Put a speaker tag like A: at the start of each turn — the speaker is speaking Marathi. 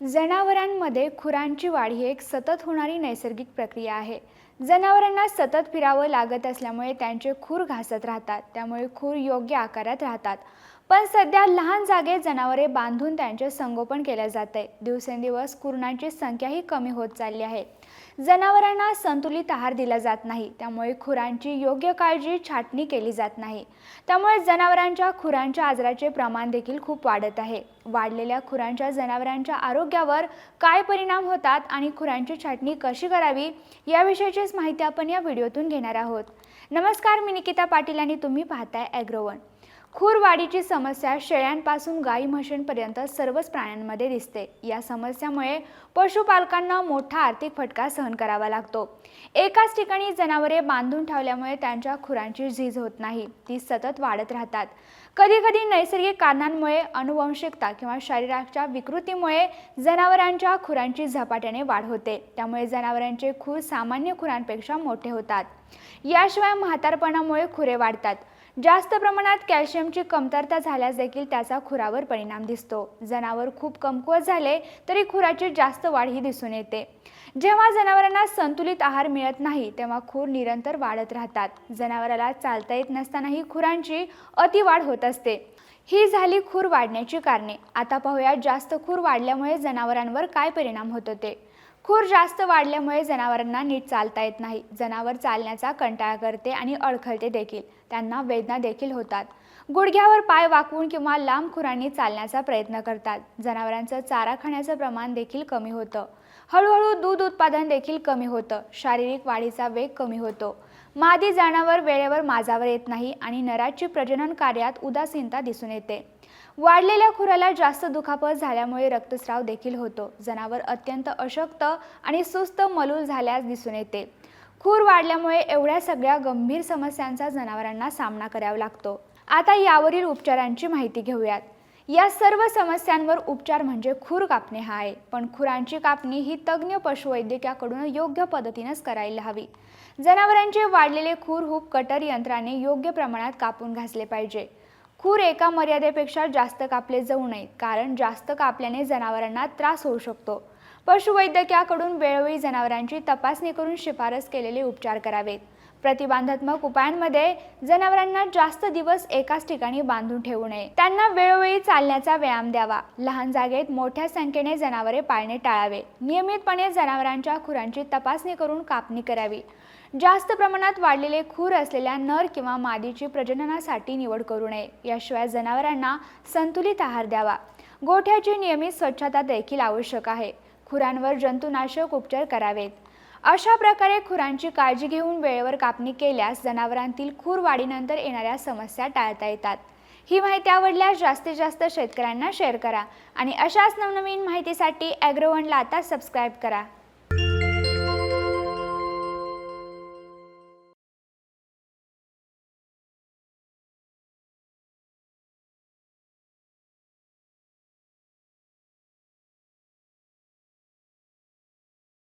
A: जनावरांमध्ये खुरांची वाढ ही एक सतत होणारी नैसर्गिक प्रक्रिया आहे. जनावरांना सतत फिरावं लागत असल्यामुळे त्यांचे खूर घासत राहतात. त्यामुळे खूर योग्य आकारात राहतात. पण सध्या लहान जागेत जनावरे बांधून त्यांचे संगोपन केले जाते. दिवसेंदिवस कुरणांची संख्याही कमी होत चालली आहे. जनावरांना संतुलित आहार दिला जात नाही. त्यामुळे खुरांची योग्य काळजी छाटणी केली जात नाही. त्यामुळे जनावरांच्या खुरांच्या आजाराचे प्रमाण देखील खूप वाढत आहे. वाढलेल्या खुरांच्या जनावरांच्या आरोग्यावर काय परिणाम होतात आणि खुरांची छाटणी कशी करावी याविषयीचीच माहिती आपण या व्हिडिओतून घेणार आहोत. नमस्कार मी निकिता पाटील आणि तुम्ही पाहताय ॲग्रोवन खूर वाढीची समस्या शेळ्यांपासून गाई म्हशींपर्यंत सर्वच प्राण्यांमध्ये दिसते. या समस्यामुळे पशुपालकांना मोठा आर्थिक फटका सहन करावा लागतो. एकाच ठिकाणी जनावरे बांधून ठेवल्यामुळे त्यांच्या खुरांची झीज होत नाही. ती सतत वाढत राहतात. कधीकधी नैसर्गिक कारणांमुळे अनुवंशिकता किंवा शरीराच्या विकृतीमुळे जनावरांच्या खुरांची झपाट्याने वाढ होते. त्यामुळे जनावरांचे खूर सामान्य खुरांपेक्षा मोठे होतात. याशिवाय म्हातारपणामुळे खुरे वाढतात. जास्त प्रमाणात कॅल्शियमची कमतरता झाल्यास देखील त्याचा खुरावर परिणाम दिसतो. जनावर खूप कमकुवत झाले तरी खुराची जास्त वाढ ही दिसून येते. जेव्हा जनावरांना संतुलित आहार मिळत नाही तेव्हा खूर निरंतर वाढत राहतात. जनावराला चालता येत नसतानाही खुरांची अतिवाढ होत असते. ही झाली खूर वाढण्याची कारणे. आता पाहूया जास्त खूर वाढल्यामुळे जनावरांवर काय परिणाम होत होते खूर जास्त वाढल्यामुळे जनावरांना नीट चालता येत नाही. जनावर चालण्याचा कंटाळा करते आणि अडखळते देखील. त्यांना वेदना देखील होतात. गुडघ्यावर पाय वाकवून किंवा लांब खुरांनी चालण्याचा प्रयत्न करतात. जनावरांचं चारा खाण्याचं प्रमाण देखील कमी होतं. हळूहळू दूध उत्पादन देखील कमी होतं. शारीरिक वाढीचा वेग कमी होतो. मादी जनावर वेळेवर माझावर येत नाही आणि नराची प्रजनन कार्यात उदासीनता दिसून येते. वाढलेल्या खुराला जास्त दुखापत झाल्यामुळे रक्तस्राव देखील होतो. जनावर अत्यंत अशक्त आणि सुस्त मलूल झाल्यास दिसून येते. खूर वाढल्यामुळे एवढ्या सगळ्या गंभीर समस्यांचा जनावरांना सामना करावा लागतो. आता यावरील उपचारांची माहिती घेऊयात. या सर्व समस्यांवर उपचार म्हणजे खूर कापणे हा आहे. पण खुरांची कापणी ही तज्ज्ञ पशुवैद्यकाकडून योग्य पद्धतीनेच करायला हवी. जनावरांचे वाढलेले खूर हुप कटर यंत्राने योग्य प्रमाणात कापून घासले पाहिजे. खूर एका मर्यादेपेक्षा जास्त कापले जाऊ नये कारण जास्त कापल्याने जनावरांना त्रास होऊ शकतो. पशुवैद्यकाकडून वेळोवेळी जनावरांची तपासणी करून शिफारस केलेले उपचार करावेत. प्रतिबंधात्मक उपायांमध्ये जनावरांना जास्त दिवस एकाच ठिकाणी बांधून ठेवू नये. त्यांना वेळोवेळी चालण्याचा व्यायाम द्यावा. लहान जागेत मोठ्या संख्येने जनावरे पाळणे टाळावे. नियमितपणे जनावरांच्या खुरांची तपासणी करून कापणी करावी. जास्त प्रमाणात वाढलेले खूर असलेल्या नर किंवा मादीची प्रजननासाठी निवड करू नये. याशिवाय जनावरांना संतुलित आहार द्यावा. गोठ्याची नियमित स्वच्छता देखील आवश्यक आहे. खुरांवर जंतुनाशक उपचार करावेत. अशा प्रकारे खुरांची काळजी घेऊन वेळेवर कापणी केल्यास जनावरांतील खूर वाढीनंतर येणाऱ्या समस्या टाळता येतात. ही माहिती आवडल्यास जास्तीत जास्त शेतकऱ्यांना शेअर करा आणि अशाच नवनवीन माहितीसाठी ॲग्रोवनला आता सबस्क्राईब करा.